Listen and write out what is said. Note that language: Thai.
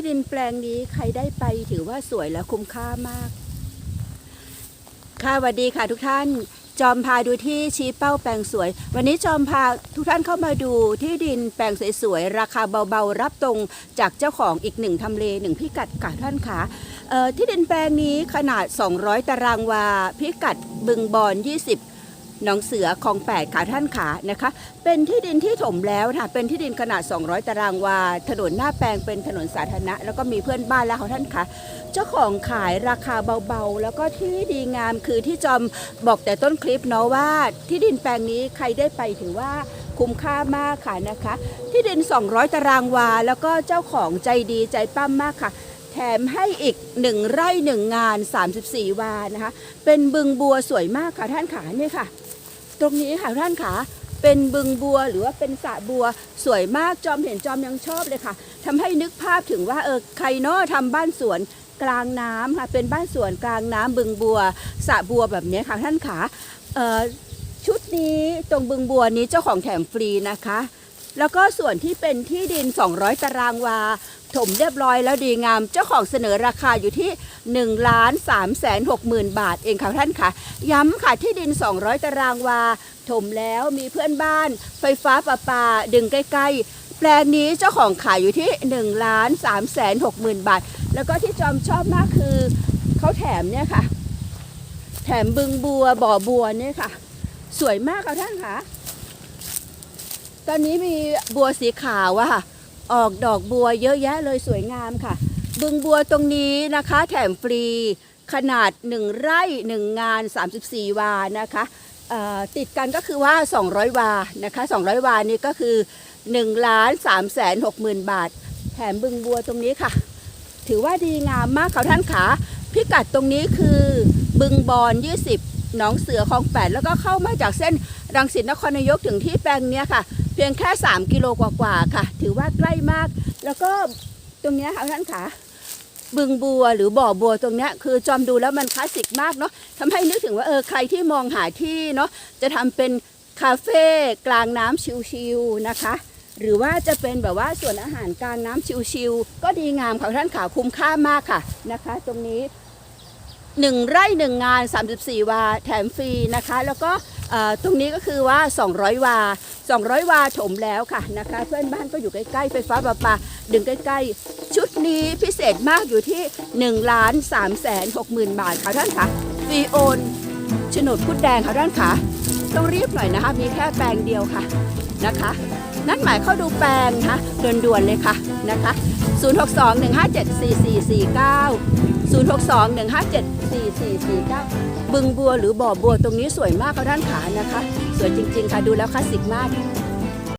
ที่ดินแปลงนี้ใครได้ไปถือว่าสวยและคุ้มค่ามาก ค่ะสวัสดีค่ะทุกท่าน จอมพาดูที่ชี้เป้าแปลงสวย วันนี้จอมพาทุกท่านเข้ามาดูที่ดินแปลงสวยๆ ราคาเบาๆ รับตรงจากเจ้าของอีกหนึ่งทำเลหนึ่งพิกัดค่ะท่านค่ะเอ่อที่ดินแปลงนี้ขนาด 200 ตารางวา พิกัดบึงบอน 20 หนองเสือคลองแปดขาท่านขานะคะ เป็นที่ดินที่ถมแล้วค่ะ เป็นที่ดินขนาด 200 ตารางวา ถนนหน้าแปลงเป็นถนนสาธารณะ แล้วก็มีเพื่อนบ้านแล้วค่ะท่านคะเจ้าของขายราคาเบาๆ แล้วก็ที่ดีงามคือที่จอมบอกแต่ต้นคลิปเนาะว่า ที่ดินแปลงนี้ใครได้ไปถือว่าคุ้มค่ามากค่ะนะคะ ที่ดิน 200 ตารางวา แล้วก็เจ้าของใจดีใจปั้มมากค่ะแถมให้อีก1ไร่1งาน 34 วานะคะ เป็นบึงบัวสวยมากค่ะท่านขาเนี่ยค่ะ ตรงนี้ค่ะท่านขาเป็นบึงบัวหรือว่าเป็นสระบัวสวยมากจอมเห็นจอมยังชอบเลยค่ะทำให้นึกภาพถึงว่าเออใครเนาะทำบ้านสวนกลางน้ำค่ะเป็นบ้านสวนกลางน้ำบึงบัวสระบัวแบบนี้ค่ะท่านขาเอ่อชุดนี้ตรงบึงบัวนี้เจ้าของแถมฟรีนะคะ แล้วก็ส่วนที่เป็นที่ดิน 200 ตารางวา ถมเรียบร้อยแล้วดีงาม เจ้าของเสนอราคาอยู่ที่1ล้าน3แสน6หมื่นบาทเองค่ะท่านค่ะ ย้ำค่ะที่ดิน 200 ตารางวา ถมแล้วมีเพื่อนบ้าน ไฟฟ้าประปา ดึงใกล้ ๆ แปลงนี้เจ้าของขายอยู่ที่1ล้าน3แสน6หมื่นบาท แล้วก็ที่จอมชอบมากคือเขาแถมเนี่ยค่ะ แถมบึงบัวบ่อบัวเนี่ยค่ะ สวยมากค่ะท่านค่ะ ตอนนี้มีบัวสีขาวอะค่ะออกดอกบัวเยอะแยะเลยสวยงามค่ะ บึงบัวตรงนี้นะคะ แถมฟรีขนาด 1 ไร่ 1 งาน 34 วานะคะอ่อติดกันก็คือว่า 200 วานะคะ 200 วานี่ก็คือ1ล้าน3แสน6หมื่นบาท แถมบึงบัวตรงนี้ค่ะ ถือว่าดีงามมากค่ะท่านขาพิกัดตรงนี้คือบึงบอน20 หนองเสือคลองแปดแล้วก็เข้ามาจากเส้นรังสิตนครนายกถึงที่แปลงเนี้ยค่ะ พียงแค่ 3 กิโลกว่าๆค่ะ ถือว่าใกล้มาก แล้วก็ตรงนี้ค่ะท่านขาบึงบัวหรือบ่อบัวตรงนี้คือจอมดูแล้วมันคลาสสิกมากเนาะทำให้นึกถึงว่าเออใครที่มองหาที่เนาะจะทำเป็นคาเฟ่กลางน้ำชิลๆนะคะ หรือว่าจะเป็นแบบว่าส่วนอาหารกลางน้ำชิลๆก็ดีงามค่ะท่านขาคุ้มค่ามากค่ะนะคะ ตรงนี้ 1 ไร่ 1 งาน 34 วา แถมฟรีนะคะ แล้วก็ตรงนี้ก็คือว่า 200 วา 200 วาถมแล้วค่ะนะคะ เพื่อนบ้านก็อยู่ใกล้ๆ ไฟฟ้าประปาดึงใกล้ ๆ ชุดนี้พิเศษมากอยู่ที่ 1 ล้าน3แสน6หมื่นบาทค่ะท่านคะฟรีโอนโฉนดพุดแดงค่ะท่านคะ ต้องรีบหน่อยนะคะ มีแค่แปลงเดียวค่ะนะคะ นัดหมายเข้าดูแปลงนะคะด่วนๆเลยค่ะนะคะ 062 157 4449 062 157 4449 บึงบัวหรือบ่อบัวตรงนี้สวยมากค่ะด้านขานะคะ สวยจริงๆค่ะดูแล้วคลาสสิกมาก